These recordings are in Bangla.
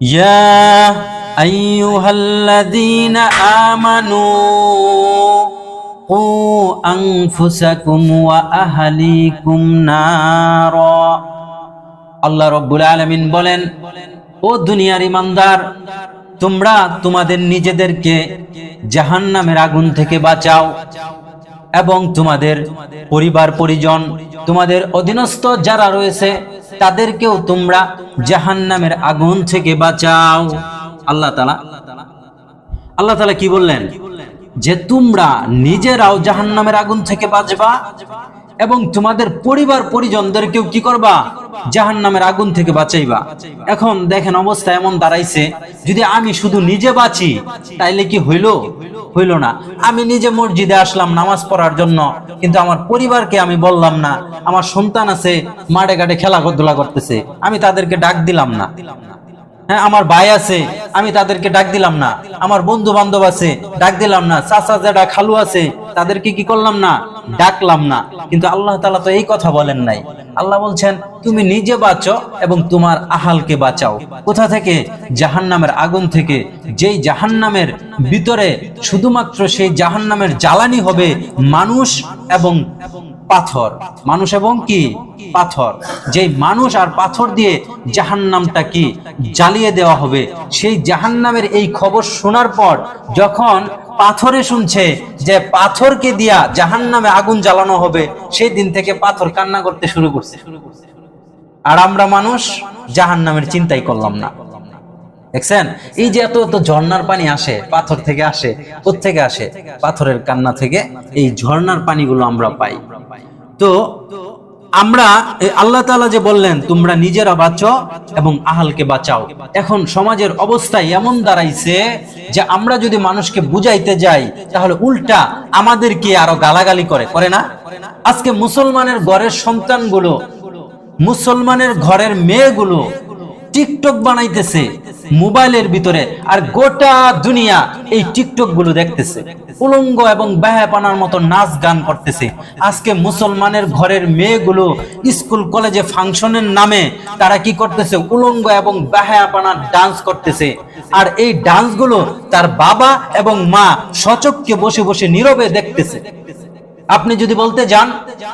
يا أيها الذين آمنوا قوا أنفسكم وأهليكم نارا আল্লাহ রব্বুল আলমিন বলেন ও দুনিয়ার ইমানদার তোমরা তোমাদের নিজেদেরকে জাহান্নামের আগুন থেকে বাঁচাও এবং তোমাদের পরিবার পরিজন তোমাদের অধীনস্থ যারা রয়েছে তাদেরকেও তোমরা জাহান্নামের আগুন থেকে বাঁচাও। আল্লাহ তালা আল্লাহ তালা কি বললেন? যে তোমরা নিজেরাও জাহান্নামের আগুন থেকে বাঁচবা এবং তোমাদের পরিবার পরিজনদেরকেও কি করবা? জাহান্নামের আগুন থেকে বাঁচাইবা। এখন দেখেন অবস্থা এমন দাঁড়াইছে, যদি আমি শুধু নিজে বাঁচি, তাইলে কি হইল? হইল না। আমি নিজে মসজিদে আসলাম নামাজ পড়ার জন্য, কিন্তু আমার পরিবারকে আমি বললাম না। আমার সন্তান আছে, মাঠে ঘাটে খেলাধুলা করতেছে। আমি তাদেরকে ডাক দিলাম না। হ্যাঁ আমার ভাই আছে, আমি তাদেরকে ডাক দিলাম না। আমার বন্ধু বান্ধব আছে, ডাক দিলাম না। চাচা জাডা খালু আছে, তাদেরকে কি করলাম না? ডাকলাম না। কিন্তু আল্লাহ তালা তো এই কথা বলেন নাই। আল্লাহ বলছেন, তুমি নিজে বাঁচো এবং তোমার আহালকে বাঁচাও। কোথা থেকে? জাহান্নামের আগুন থেকে। যেই জাহান্নামের ভিতরে শুধুমাত্র সেই জাহান্নামের জ্বালানি হবে মানুষ এবং পাথর। মানুষ এবং কি? পাথর। যে মানুষ আর পাথর দিয়ে জাহান্নামটা কি? জ্বালিয়ে দেওয়া হবে। সেই জাহান্নামের এই খবর শোনার পর যখন পাথরে শুনছে যে পাথরকে দিয়া জাহান্নামে আগুন জ্বালানো হবে, সেই দিন থেকে পাথর কান্না করতে শুরু করছে। আর আমরা মানুষ জাহান্নামের চিন্তাই করলাম না। দেখছেন? এই যে এত এত ঝর্ণার পানি আসে, পাথর থেকে আসে থেকে আসে? পাথরের কান্না থেকে এই ঝর্ণার পানিগুলো আমরা পাই। তো আমরা আল্লাহ তাআলা যে বললেন, তোমরা নিজেরা বাঁচো এবং আহালকে বাঁচাও। এখন সমাজের অবস্থা এমন দাঁড়াইছে যে আমরা যদি মানুষকে বুঝাইতে যাই, তাহলে উল্টা আমাদেরকে আরও গালাগালি করে করে না? আজকে মুসলমানের ঘরের সন্তানগুলো, মুসলমানের ঘরের মেয়েগুলো টিকটক বানাইতেছে। মোবাইলের ভিতরে আর গোটা দুনিয়া এই টিকটকগুলো দেখতেছে। উলঙ্গ এবং ব্যাহাপানার মতো নাচ গান করতেছে। আজকে মুসলমানের ঘরের মেয়েগুলো স্কুল, কলেজে ফাংশনের নামে তারা কি করতেছে? উলঙ্গ এবং ব্যাহাপানার ডান্স করতেছে। আর এই ডান্সগুলো তার বাবা এবং মা সচককে বসে বসে নীরবে দেখতেছে। আপনি যদি বলতে যান,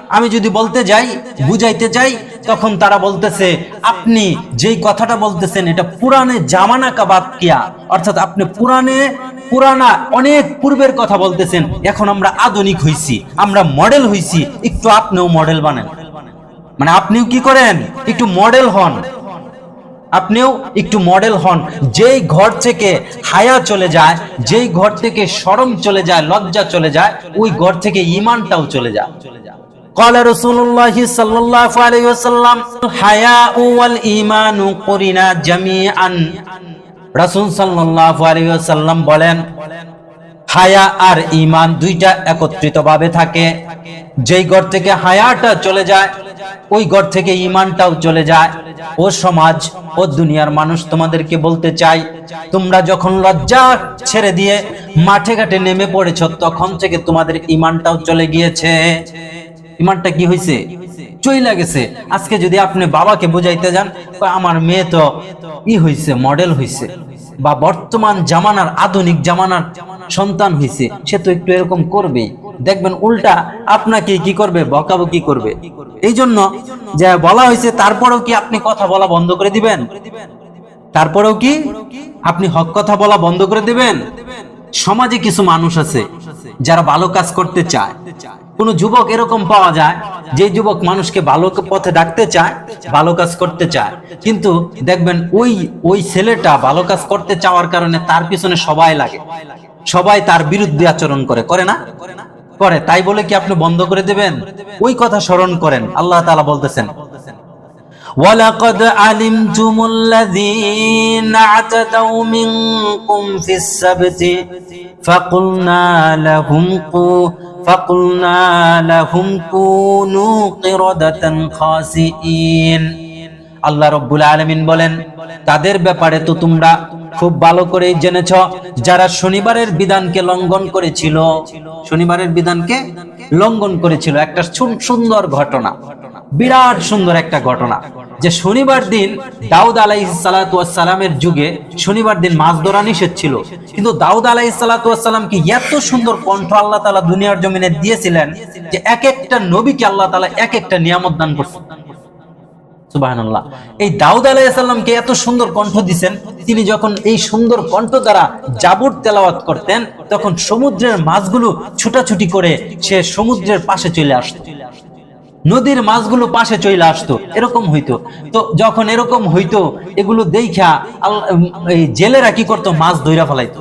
আমি যদি বলতে যাই, বুঝাইতে যাই তখন তারা বলতেছে, আপনি যেই কথাটা বলতেছেন, এটা পুরানে জামানা কাবাদ কিয়া। অর্থাৎ আপনি পুরানে পুরানা অনেক পূর্বের কথা বলতেছেন, এখন আমরা আধুনিক হইছি, আমরা মডেল হইছি, একটু আপনিও মডেল বানেন। মানে আপনিও কি করেন? একটু মডেল হন। আপনিও একটু মডেল হন যেই ঘর থেকে হায়া চলে যায় যেই ঘর থেকে শরম চলে যায় লজ্জা চলে যায় ওই ঘর থেকে ইমানটাও চলে যায় قال رسول الله صلى الله عليه وسلم حياء والإيمان قرنا جميعا রাসূল সাল্লাল্লাহু আলাইহি ওয়াসাল্লাম বলেন হায়া আর ইমান দুইটা একত্রিত ভাবে থাকে যেই ঘর থেকে হায়াটা চলে যায় ওই ঘর থেকে ইমানটাও চলে যায়। ও সমাজ, ও দুনিয়ার মানুষ তোমাদেরকে বলতে চাই, তোমরা যখন লজ্জা ছেড়ে দিয়ে মাঠে ঘাটে নেমে পড়েছ, তখন থেকে তোমাদের ইমানটাও চলে গিয়েছে। ইমানটা কি হয়েছে চইলা গেছে। আজকে যদি আপনি বাবাকে বুঝাইতে যান আমার মেয়ে তো ই হইছে, মডেল হইছে বা বর্তমান জামানার, আধুনিক জামানার সন্তান হইছে, সে তো একটু এরকম করবেই। দেখবেন উল্টা আপনাকে কি করবে, বকাবকি করবে। এই জন্য যে বলা হয়েছে, তারপরেও কি আপনি কথা বলা বন্ধ করে দিবেন? তারপরেও কি আপনি হক কথা বলা বন্ধ করে দিবেন? সমাজে কিছু মানুষ আছে, যারা ভালো কাজ করতে চায়। কোন যুবক এরকম পাওয়া যায়, যে যুবক মানুষকে ভালো পথে ডাকতে চায়, ভালো কাজ করতে চায়। কিন্তু দেখবেন ওই ওই ছেলেটা ভালো কাজ করতে চাওয়ার কারণে তার পিছনে সবাই লাগে। সবাই তার বিরুদ্ধে আচরণ করে করে না? করে তাই বলে কি আপনি বন্ধ করে দেবেন ওই কথা স্মরণ করেন আল্লাহ তাআলা বলতেছেন ولقد علمتم الذين اعتدوا منكم في السبت فقلنا لهم قو فقلنا لهم كونوا قردة خاسئين আল্লাহ রব্বুল আলমিন বলেন, তাদের ব্যাপারে তো তোমরা খুব ভালো করে জেনেছ, যারা শনিবারের বিধানকে লঙ্ঘন করেছিল, শনিবারের বিধানকে লঙ্ঘন করেছিল। একটা সুন্দর ঘটনা, বিরাট সুন্দর একটা ঘটনা, যে শনিবার দিন দাউদ আলাইসালামের যুগে শনিবার দিন মাছ ধরা নিষেধ ছিল। কিন্তু দাউদ আলাইসালামকে এত সুন্দর কণ্ঠ আল্লাহ তালা দুনিয়ার জমিনে দিয়েছিলেন, যে এক একটা নবীকে আল্লাহ তালা এক একটা নিয়ামত দান করছেন সুবাহান্লাহ এই দাউদ আলাইসাল্লামকে এত সুন্দর কণ্ঠ দিছেন তিনি যখন এই সুন্দর কণ্ঠ দ্বারা জাবুর তেলাওয়াত করতেন তখন সমুদ্রের মাছগুলো ছুটাছুটি করে সে সমুদ্রের পাশে চলে আসতো। নদীর মাছগুলো পাশে চলে আসতো এরকম হইতো। তো যখন এরকম হইতো এগুলো দেখা জেলেরা কি করতো? মাছ ধইরা ফেলাইতো।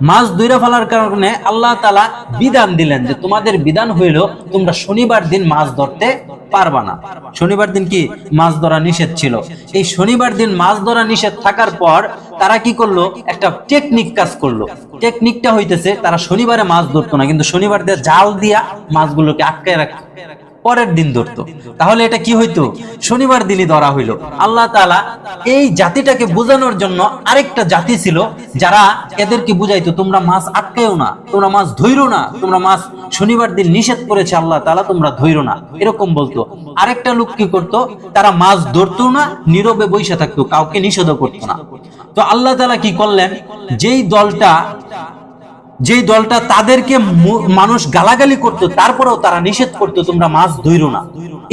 মাছ দইরা ফেলার কারণে আল্লাহ তালা বিধান দিলেন যে তোমাদের বিধান হইল তোমরা শনিবার দিন মাছ ধরতে পারবা না। শনিবার দিন কি? মাছ ধরা নিষেধ ছিল। এই শনিবার দিন মাছ ধরা নিষেধ থাকার পর তারা কি করল? একটা টেকনিক কাজ করল। টেকনিকটা হইতেছে, তারা শনিবারে মাছ ধরতো না, কিন্তু শনিবার দিয়ে জাল দিয়া মাছগুলোকে আটকায় রাখতো। পরের দিন ধরতো। তাহলে এটা কি হইতো? শনিবার দিনই ধরা হইল। আল্লাহ তালা এই জাতিটাকে বোঝানোর জন্য আরেকটা জাতি ছিল যারা এদেরকে বুঝাইতো, তোমরা মাছ আটকায়ও না, তোমরা মাছ ধৈরো না, তোমরা মাছ শনিবার দিন নিষেধ করেছে আল্লাহ তালা তোমরা ধৈরো না। এরকম বলতো। আরেকটা লোক কি করতো? তারা মাছ ধরতো না, নীরবে বসে থাকতো, কাউকে নিষেধও করতো না। তো আল্লাহ তালা কি করলেন? যেই দলটা যেই দলটা তাদেরকে মানুষ গালাগালি করত, তারপরেও তারা নিষেধ করতো, তোমরা মাছ ধৈরো না।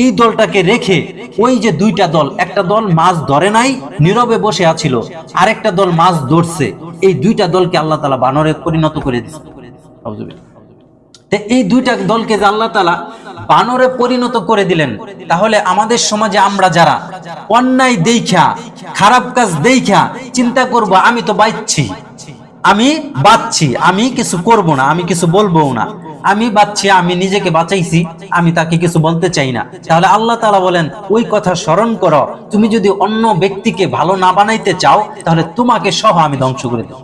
এই দলটাকে রেখে ওই যে দুইটা দল, একটা দল মাছ ধরে নাই, নীরবে বসে আছিল, আরেকটা দল মাছ ধরছে। এই দুইটা দলকে আল্লাহ তালা বানরে পরিণত করে দিচ্ছে এই দুইটা দলকে যে আল্লাহ তালা বানরে পরিণত করে দিলেন, তাহলে আমাদের সমাজে আমরা যারা অন্যায় দেখা খারাপ কাজ দেখা চিন্তা করব, আমি তো বাইচ্ছি। আমি বাঁচছি, আমি কিছু করব না, আমি কিছু বলব না। আমি বাঁচছি, আমি নিজেকে বাঁচাইছি, আমি তাকে কিছু বলতে চাই না। তাহলে আল্লাহ তালা বলেন, ওই কথা স্মরণ করো, তুমি যদি অন্য ব্যক্তিকে ভালো না বানাইতে চাও, তাহলে তোমাকে সহ আমি ধ্বংস করে দেব।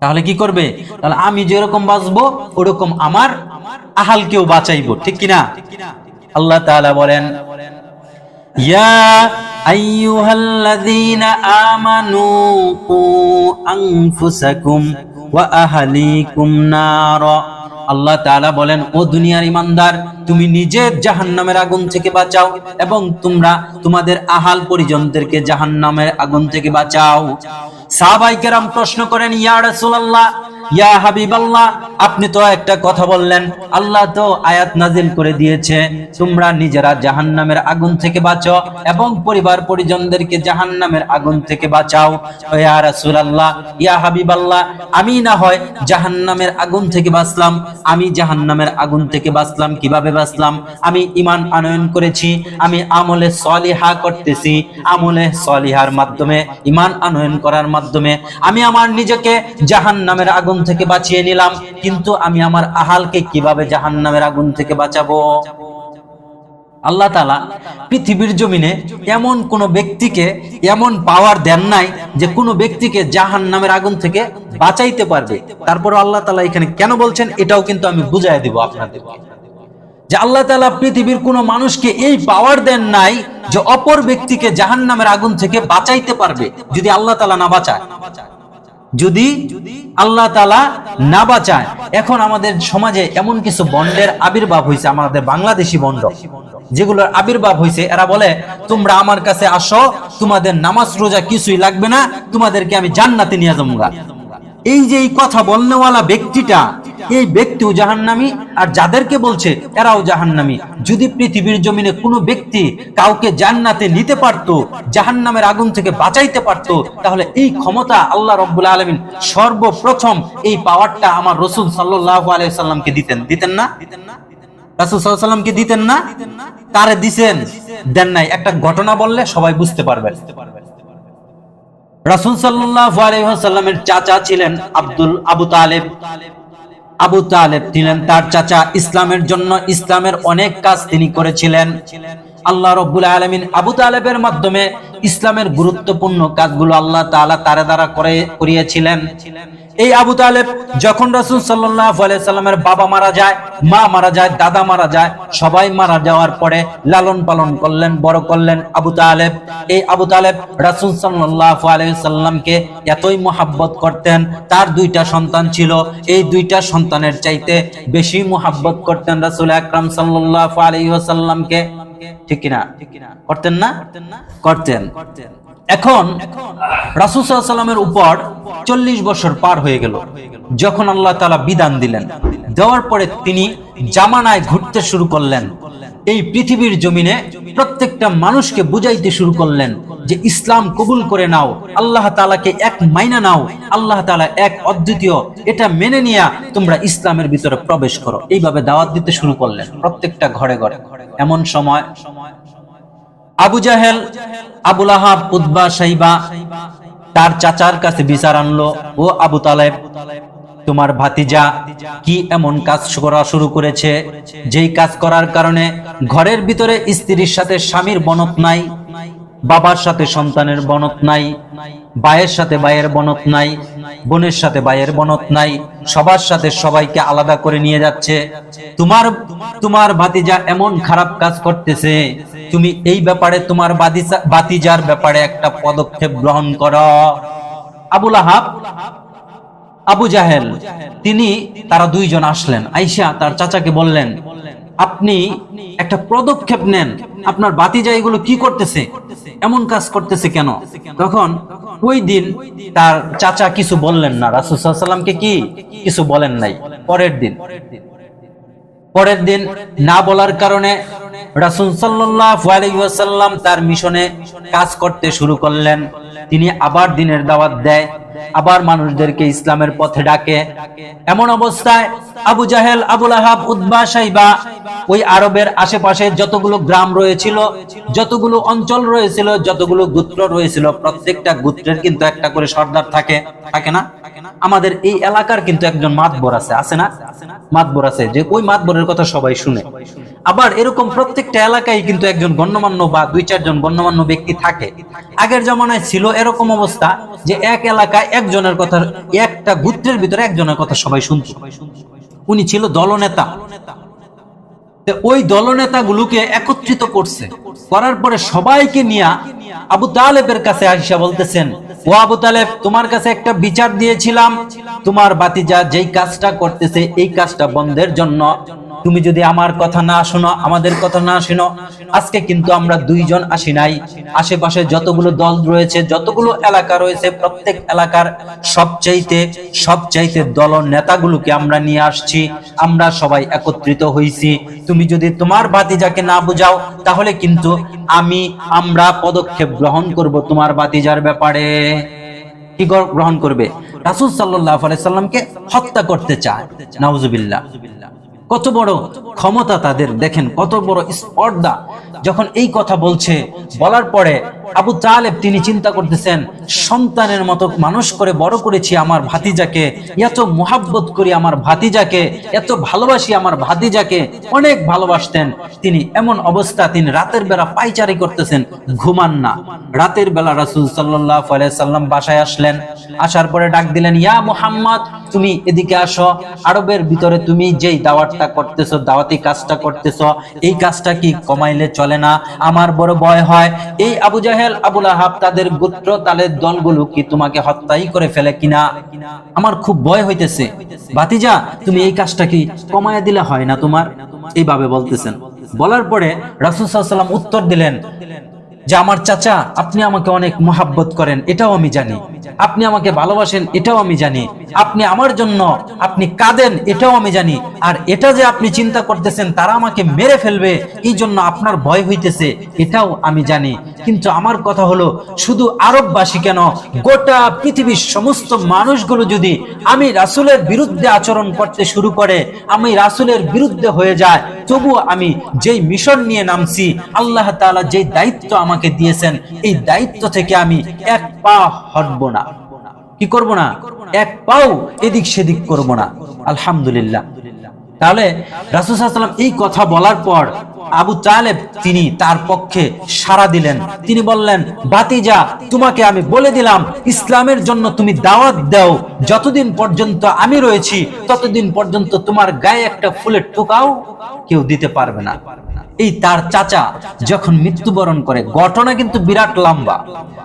তাহলে কি করবে? তাহলে আমি যেরকম বাঁচবো, ওরকম আমার আহালকেও বাঁচাইবো, ঠিক কিনা? আল্লাহ তাআলা বলেন, ইয়া আইয়ুহাল্লাযীনা আমানু কু আনফুসাকুম ওয়া আহলিকুম নারা আল্লাহ তাআলা বলেন, ও দুনিয়ার ইমানদার তুমি নিজের জাহান্নামের আগুন থেকে বাঁচাও এবং তোমরা তোমাদের আহাল পরিজনদেরকে জাহান্নামের আগুন থেকে বাঁচাও। সাহাবাই কেরাম প্রশ্ন করেন, ইয়া রাসূলুল্লাহ ইয়া হাবিবাল্লাহ, আপনি তো একটা কথা বললেন। আল্লাহ তো আয়াত নাজিল করে দিয়েছে, তোমরা নিজেরা জাহান্নামের আগুন থেকে বাঁচো এবং পরিবার পরিজনদেরকে জাহান্নামের আগুন থেকে বাঁচাও। ইয়া রাসূলুল্লাহ, ইয়া হাবিবাল্লাহ, আমি না হয় জাহান্নামের আগুন থেকে বাঁচলাম, আমি জাহান্নামের আগুন থেকে বাঁচলাম, কীভাবে বাঁচলাম? আমি ঈমান আনয়ন করেছি, আমি আমলে সলিহা করতেছি, আমলে সলিহার মাধ্যমে, ঈমান আনয়ন করার মাধ্যমে। আমি আমার নিজেকে জাহান্নামের আগুন থেকে বাঁচিয়ে নিলাম, কিন্তু আমি আমার আহালকে কীভাবে জাহান নামের আগুন থেকে বাঁচাবো? আল্লাহ তালা পৃথিবীর জমিনে এমন কোন ব্যক্তিকে এমন পাওয়ার দেন নাই যে কোনো ব্যক্তিকে জাহান নামের আগুন থেকে বাঁচাইতে পারবে। তারপর আল্লাহ তালা এখানে কেন বলছেন? এটাও কিন্তু আমি বুঝাই দিব আপনাদের। যে আল্লাহ তালা পৃথিবীর কোন মানুষকে এই পাওয়ার দেন নাই যে অপর ব্যক্তিকে জাহান নামের আগুন থেকে বাঁচাইতে পারবে, যদি আল্লাহ তালা না বাঁচায়। যদি আল্লাহ তালা না বাঁচায়, এখন আমাদের সমাজে এমন কিছু বন্ডের আবির্ভাব হয়েছে আমাদের বাংলাদেশি বন্ড, যেগুলোর আবির্ভাব হয়েছে এরা বলে, তোমরা আমার কাছে আসো, তোমাদের নামাজ রোজা কিছুই লাগবে না, তোমাদেরকে আমি জান্নাতে নিয়ে যাব এই যে এই কথা বলনেওয়ালা ব্যক্তিটা, এই ব্যক্তিও জাহান্নামি, আর যাদেরকে বলছে এরাও জাহান্নামি। যদি পৃথিবীর জমিনে কোনো ব্যক্তি কাউকে জান্নাতে নিতে পারত, জাহান্নামের আগুন থেকে বাঁচাইতে পারত, তাহলে এই ক্ষমতা আল্লাহ রব্বুল আলমিন সর্বপ্রথম এই পাওয়ারটা আমার রসুল সাল্লাহ আলাইসাল্লামকে দিতেন। দিতেন না? রাসুল দিতেন না? কারে দিছেন? দেন নাই। একটা ঘটনা বললে সবাই বুঝতে পারবে রাসুল সাল্লামের চাচা ছিলেন আব্দুল আবু তালেব। আবু তালেব ছিলেন তার চাচা। ইসলামের জন্য ইসলামের অনেক কাজ তিনি করেছিলেন। আল্লাহ রব্বুল আলমিন আবু তালেবের মাধ্যমে ইসলামের গুরুত্বপূর্ণ কাজগুলো আল্লাহ তাআলা তারে দ্বারা করে, করিয়েছিলেন। এই আবু তালেব যখন রাসূল সাল্লামের বাবা মারা যায়, মা মারা যায়, দাদা মারা যায়, সবাই মারা যাওয়ার পরে লালন পালন করলেন, বড় করলেন আবু তালেব। এই আবু তালেব রাসূল সাল্লাল্লাহু সাল্লামকে এতই মোহাব্বত করতেন, তার দুইটা সন্তান ছিল। এই দুইটা সন্তানের চাইতে বেশি মোহাব্বত করতেন রাসূল আকরাম সাল্লাল্লাহু আলাইহি সাল্লামকে ঠিক কিনা? করতেন না? করতেন। এখন রাসূল সাল্লামের উপর চল্লিশ বছর পার হয়ে গেল। যখন আল্লাহ তালা বিধান দিলেন, দেওয়ার পরে তিনি জামানায় ঘুরতে শুরু করলেন। এই পৃথিবীর জমিনে প্রত্যেকটা মানুষকে বুঝাইতে শুরু করলেন যে ইসলাম কবুল করে নাও, আল্লাহ তালাকে এক মাইনা নাও, আল্লাহ তালা এক অদ্বিতীয়। এটা মেনে নিয়ে তোমরা ইসলামের ভিতরে প্রবেশ করো। এইভাবে দাওয়াত দিতে শুরু করলেন প্রত্যেকটা ঘরে ঘরে। এমন সময় আবু জাহেল আবুল আহাব উদ্বা সাইবা, তার চাচার কাছে বিচার আনলো। ও আবু তালেব, তোমার ভাতিজা কি এমন কাজ করা শুরু করেছে? যেই কাজ করার কারণে ঘরের ভিতরে স্ত্রীর সাথে স্বামীর বনত নাই, বাবার সাথে সন্তানের বনত নাই ভাইয়ের সাথে ভাইয়ের বনত নাই, বোনের সাথে ভাইয়ের বনত নাই, সবার সাথে সবাইকে আলাদা করে নিয়ে যাচ্ছে। তোমার তোমার ভাতিজা এমন খারাপ কাজ করতেছে, তুমি এই ব্যাপারে তোমার ভাতিজার ব্যাপারে একটা পদক্ষেপ গ্রহণ করো। আবুল আহাব, আবু জাহেল, তিনি, তারা দুইজন আসলেন। আইসা তার চাচাকে বললেন, আপনি একটা পদক্ষেপ নেন, আপনার বাতিজা এগুলো কি করতেছে? এমন কাজ করতেছে কেন? তখন ওই দিন তার চাচা কিছু বললেন না। রাসুসাল্লামকে কি কিছু বলেন নাই? পরের দিন। পরের দিন না বলার কারণে রাসুল তার মিশনে কাজ করতে শুরু করলেন। তিনি আবার দিনের দাওয়াত দেয়। আবার মানুষদেরকে ইসলামের পথে ডাকে। এমন অবস্থায় আবু জাহেল আবুল আহাব উদ্বা সাইবা ওই আরবের আশেপাশে যতগুলো গ্রাম রয়েছিল, যতগুলো অঞ্চল রয়েছিল, যতগুলো গোত্র রয়েছিল, প্রত্যেকটা গোত্রের কিন্তু একটা করে সর্দার থাকে থাকে না? আমাদের এই এলাকার কিন্তু একজন মাতবর আছে আছে না? মাতবর আছে, যে ওই মাতবরের কথা সবাই শুনে। আবার এরকম প্রত্যেকটা এলাকায় কিন্তু একজন গণ্যমান্য বা দুই চারজন গণ্যমান্য ব্যক্তি থাকে। আগের জমানায় ছিল এরকম অবস্থা যে এক এলাকায় একজনের কথা, একটা গোত্রের ভিতরে একজনের কথা সবাই শুনত। উনি ছিল দলনেতা। ওই দলনেতাগুলোকে একত্রিত করছে। করার পরে সবাইকে নিয়ে আবু তালেবের কাছে আইসা বলতেছেন, ও আবু তালেব, তোমার কাছে একটা বিচার দিয়েছিলাম। তোমার বাতিজা যেই কাজটা করতেছে, এই কাজটা বন্ধের জন্য তুমি যদি আমার কথা না শোনো, আমাদের কথা না শোনো, আজকে কিন্তু আমরা দুইজন আসি নাই। আশেপাশে যতগুলো দল রয়েছে, যতগুলো এলাকা রয়েছে, প্রত্যেক এলাকার সবচাইতে সবচাইতে দল নেতাগুলোকে আমরা নিয়ে আসছি, আমরা সবাই একত্রিত হইছি। তুমি যদি তোমার ভাতিজাকে না বুঝাও, তাহলে কিন্তু আমি, আমরা পদক্ষেপ গ্রহণ করব তোমার ভাতিজার ব্যাপারে। কি গ্র- গ্রহণ করবে? রাসূল সাল্লাল্লাহু আলাইহি সাল্লামকে হত্যা করতে চায়। নাউজুবিল্লাহ। কত বড় ক্ষমতা তাদের? দেখেন কত বড় স্পর্ধা। যখন এই কথা বলছে বলার পরে আবু তালেব তিনি চিন্তা করতেছেন, সন্তানের মতো মানুষ করে বড় করেছি আমার ভাতিজাকে, এত মোহাব্বত করি আমার ভাতিজাকে, এত ভালোবাসি আমার ভাতিজাকে, অনেক ভালোবাসতেন। তিনি এমন অবস্থা, তিনি রাতের বেলা পাইচারি করতেছেন, ঘুমান না। রাতের বেলা রাসূল আলাইহি সাল্লাম বাসায় আসলেন, আসার পরে ডাক দিলেন, ইয়া মুহাম্মদ, তুমি এদিকে আসো, আরবের ভিতরে তুমি যেই দাওয়াতটা করতেছো, দাওয়াতি কাজটা করতেছো, এই কাজটা কি কমাইলে চলে না? আমার বড় ভয় হয়। এই আবু জাহেল আবুল আহাব তাদের গোত্র তালের দলগুলো কি তোমাকে হত্যাই করে ফেলে কিনা? আমার খুব ভয় হইতেছে। বাতিজা তুমি এই কাজটা কি কমায় দিলে হয় না তোমার? এইভাবে বলতেছেন। বলার পরে রাসুল সাল্লাম উত্তর দিলেন যে, আমার চাচা, আপনি আমাকে অনেক মোহাব্বত করেন, এটাও আমি জানি। আপনি আমাকে ভালোবাসেন, এটাও আমি জানি। আপনি আমার জন্য আপনি কাঁদেন, এটাও আমি জানি। আর এটা যে আপনি চিন্তা করতেছেন, তারা আমাকে মেরে ফেলবে, এই জন্য আপনার ভয় হইতেছে, এটাও আমি জানি। কিন্তু আমার কথা হলো, শুধু আরববাসী কেন? গোটা পৃথিবীর সমস্ত মানুষগুলো যদি আমি রাসূলের বিরুদ্ধে আচরণ করতে শুরু করে, আমি রাসূলের বিরুদ্ধে হয়ে যায়, তবুও আমি যেই মিশন নিয়ে নামছি, আল্লাহ তাআলা যেই দায়িত্ব আমাকে দিয়েছেন, এই দায়িত্ব থেকে আমি এক পা হটব না। কি করব না? এক পাও এদিক সেদিক করব না। আলহামদুলিল্লাহ। তাহলে রাসূল সাল্লাল্লাহু আলাইহি সাল্লাম এই কথা বলার পর আবু তালেব তিনি তার পক্ষে সাড়া দিলেন। তিনি বললেন বাতিজা তোমাকে আমি বলে দিলাম, ইসলামের জন্য তুমি দাওয়াত দাও। যতদিন পর্যন্ত আমি রয়েছি, ততদিন পর্যন্ত তোমার গায়ে একটা ফুলের টোকাও কেউ দিতে পারবে না। এই তার চাচা যখন মৃত্যুবরণ করে, ঘটনা কিন্তু বিরাট লম্বা।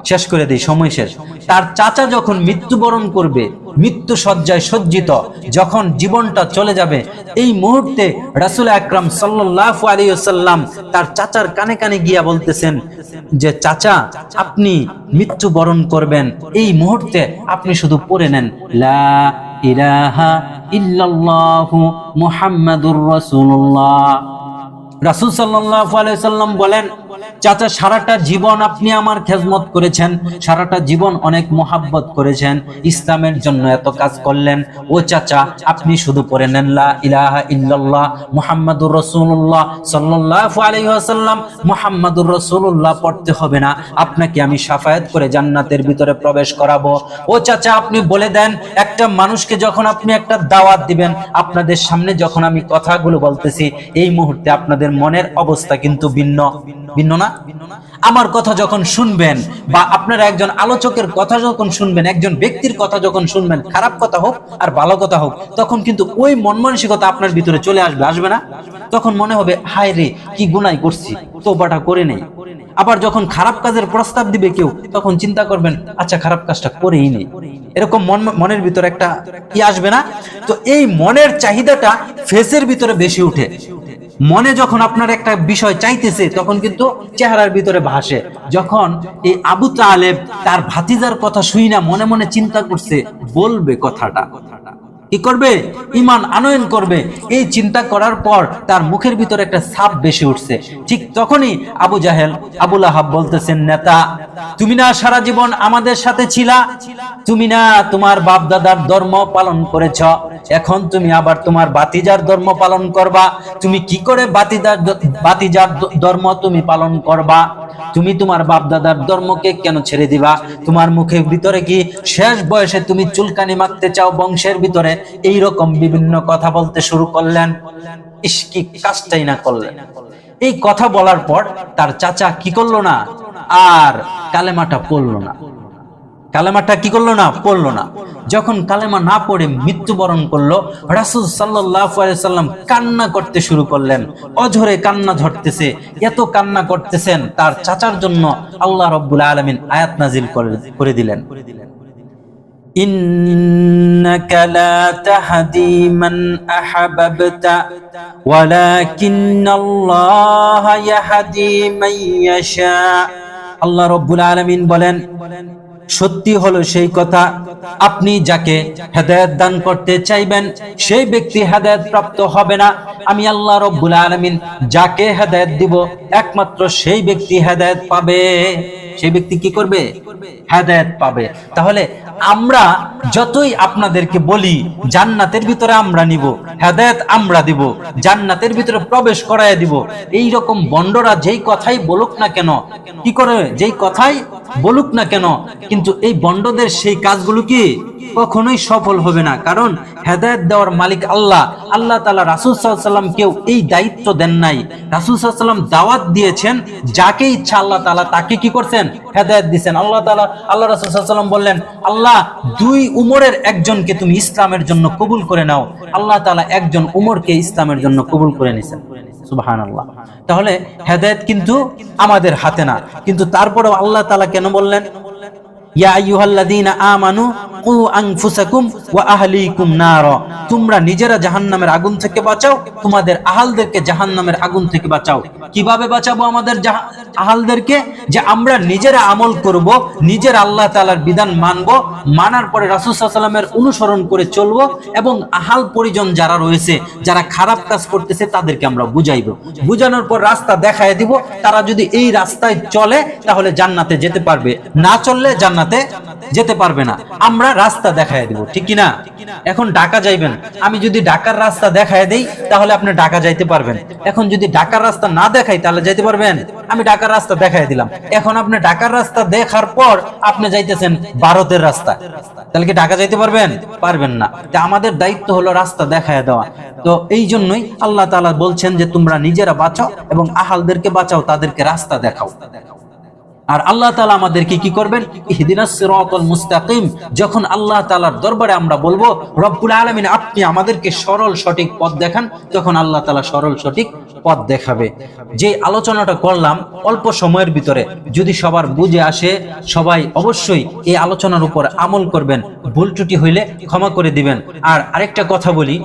শেষ করে দিই, সময় শেষ। তার চাচা যখন মৃত্যুবরণ করবে মৃত্যু সজ্জায় সজ্জিত, যখন জীবনটা চলে যাবে, এই মুহূর্তে রাসুল আকরাম সাল্লাহ আলিয়াল্লাম তার চাচার কানে কানে গিয়া বলতেছেন যে, চাচা, আপনি মৃত্যুবরণ করবেন। এই মুহূর্তে আপনি শুধু পড়ে নেন। লা ইলাহা ইল্লাল্লাহু মুহাম্মাদুর রাসূলুল্লাহ। রাসুল সাল্লাম বলেন চাচা, সারাটা জীবন আপনি আমার খেজমত করেছেন, সারাটা জীবন অনেক মোহাব্বত করেছেন, ইসলামের জন্য এত কাজ করলেন। ও চাচা, আপনি শুধু পড়ে নেন, লা ইলাহা ইল্লাল্লাহ, মুহাম্মাদুর রাসূলুল্লাহ সাল্লাল্লাহু পড়তে হবে না। আপনাকে আমি শাফায়াত করে জান্নাতের ভিতরে প্রবেশ করাবো। ও চাচা, আপনি বলে দেন, একটা মানুষকে যখন আপনি একটা দাওয়াত দিবেন, আপনাদের সামনে যখন আমি কথাগুলো বলতেছি, এই মুহূর্তে আপনাদের মনের অবস্থা কিন্তু ভিন্ন। ভিন্ন না? আমার কথা যখন শুনবেন বা আপনারা একজন আলোচকের কথা যখন শুনবেন, একজন ব্যক্তির কথা যখন শুনবেন, খারাপ কথা হোক আর ভালো কথা হোক, তখন কিন্তু ওই মন মানসিকতা আপনার ভিতরে চলে আসবে আসবে না? তখন মনে হবে, হায় রে, কি গুনাই করছি, তোবাটা করে নেই। আবার যখন খারাপ কাজের প্রস্তাব দিবে কেউ, তখন চিন্তা করবেন আচ্ছা খারাপ কাজটা করেই নেই। এরকম মন, মনের ভিতরে একটা কি আসবে না? তো এই মনের চাহিদাটা ফেসের ভিতরে বেশি উঠে। মনে যখন আপনার একটা বিষয় চাইতেছে, তখন কিন্তু চেহারার ভিতরে ভাসে। যখন এই আবু তালেব তার ভাতিজার কথা শুই না মনে মনে চিন্তা করছে, বলবে কথাটা। কি করবে? ইমান আনয়ন করবে। এই চিন্তা করার পর তার মুখের ভিতরে একটা সাপ বেশি উঠছে। ঠিক তখনই আবু জাহেল আবুল আহাব বলতেছেন, নেতা, তুমি না সারা জীবন আমাদের সাথে ছিলা? তুমি না তোমার বাপ দাদার ধর্ম পালন করেছ? এখন তুমি আবার তোমার বাতিজার ধর্ম পালন করবা? তুমি কি করে বাতিজার বাতিজার ধর্ম তুমি পালন করবা? তুমি তোমার বাপ দাদার ধর্মকে কেন ছেড়ে দিবা? তোমার মুখের ভিতরে কি শেষ বয়সে তুমি চুলকানি মাখতে চাও বংশের ভিতরে? এই রকম বিভিন্ন কথা বলতে শুরু করলেন। ইস, কি কাজটাই না করলেন। এই কথা বলার পর তার চাচা কি করল না? আর কালেমাটা পড়ল না। কালেমাটা কি করল না? পড়ল না। যখন কালেমা না পড়ে মৃত্যুবরণ করল, রাসুল সাল্লাম কান্না করতে শুরু করলেন। অঝরে কান্না ঝরতেছে, এত কান্না করতেছেন, তার চাচার জন্য আল্লাহ রব্বুল আলমিন আয়াত নাজিল করে দিলেন। إنك لا تهدي من أحببت ولكن الله يهدي من يشاء আল্লাহ রব্বুল আলমিন বলেন সত্যি হলো সেই কথা আপনি যাকে হেদায়ত দান করতে চাইবেন সেই ব্যক্তি হেদায়ত প্রাপ্ত হবে না আমি আল্লাহ রব্বুল আলমিন যাকে হেদায়ত দিব একমাত্র সেই ব্যক্তি হেদায়ত পাবে সেই ব্যক্তি কি করবে? হেদায়ত পাবে। তাহলে আমরা যতই আপনাদেরকে বলি জান্নাতের ভিতরে আমরা নিব হেদায়ত আমরা দিব জান্নাতের ভিতরে প্রবেশ করায় দিব। এই রকম বন্ডরা যেই কথাই বলুক না কেন কি করে? যেই কথাই বলুক না কেন কিন্তু এই বন্ডদের সেই কাজগুলো কি? কখনোই সফল হবে না। কারণ হেদায়ত দেওয়ার মালিক আল্লাহ। আল্লাহ তালা রাসুল সাল্লাম কেউ এই দায়িত্ব দেন নাই। রাসুল সাল্লাম দাওয়াত দিয়েছেন, যাকে ইচ্ছা আল্লাহ তালা তাকে কি করছেন? হেদায়ত দিচ্ছেন আল্লাহ তালা আল্লাহ রাসুল সাল্লাম বললেন, আল্লাহ, দুই উমরের একজনকে তুমি ইসলামের জন্য কবুল করে নাও। আল্লাহ তালা একজন উমরকে ইসলামের জন্য কবুল করে নিছেন। আল্লাহ তাহলে হেদায়ত কিন্তু আমাদের হাতে না। কিন্তু তারপরেও আল্লাহ তালা কেন বললেন তোমরা নিজেরা আগুন থেকে বাঁচাও, তোমাদের আহালদেরকে আগুন থেকে বাঁচাও। কীভাবে বাঁচাবো আমাদের আহালদেরকে? যে আমরা নিজেরা আমল করব, নিজের আল্লাহ তাআলার বিধান মানব, মানার পরে রাসূল সাল্লামের অনুসরণ করে চলবো এবং আহাল পরিজন যারা রয়েছে, যারা খারাপ কাজ করতেছে তাদেরকে আমরা বুঝাইব। বুঝানোর পর রাস্তা দেখায় দিব, তারা যদি এই রাস্তায় চলে, তাহলে জান্নাতে যেতে পারবে। না চললে জান্নাতে যেতে পারবে না। আমরা রাস্তা দেখায় দিব, ঠিক কিনা এখন ঢাকা যাইবেন। আমি যদি ঢাকার রাস্তা দেখায় দেই, তাহলে আপনি ঢাকা যাইতে পারবেন। এখন যদি ঢাকার রাস্তা না দেখাই, তাহলে যাইতে পারবেন? আমি ঢাকার রাস্তা দেখাই দিলাম। এখন আপনি ঢাকার রাস্তা দেখার পর আপনি যাইতেছেন ভারতের রাস্তা। তাহলে কি ঢাকা যাইতে পারবেন? পারবেন না। তা আমাদের দায়িত্ব হলো রাস্তা দেখায় দেওয়া। তো এই জন্যই আল্লাহ তাআলা বলছেন যে, তোমরা নিজেরা বাঁচাও এবং আহালদেরকে বাঁচাও, তাদেরকে রাস্তা দেখাও। আর আল্লাহ তাআলা আমাদেরকে কি করবেন? মুস্তাকিম। যখন আল্লাহ তাআলার দরবারে আমরা বলব, রব্বুল আলামিন, আপনি আমাদেরকে সরল সঠিক পথ দেখান, তখন আল্লাহ তাআলা সরল সঠিক পথ দেখাবে। যে আলোচনাটা করলাম, অল্প সময়ের ভিতরে, যদি সবার বুঝে আসে, সবাই অবশ্যই এই আলোচনার উপর আমল করবেন। ভুল ত্রুটি হইলে ক্ষমা করে দিবেন। আর আরেকটা কথা বলি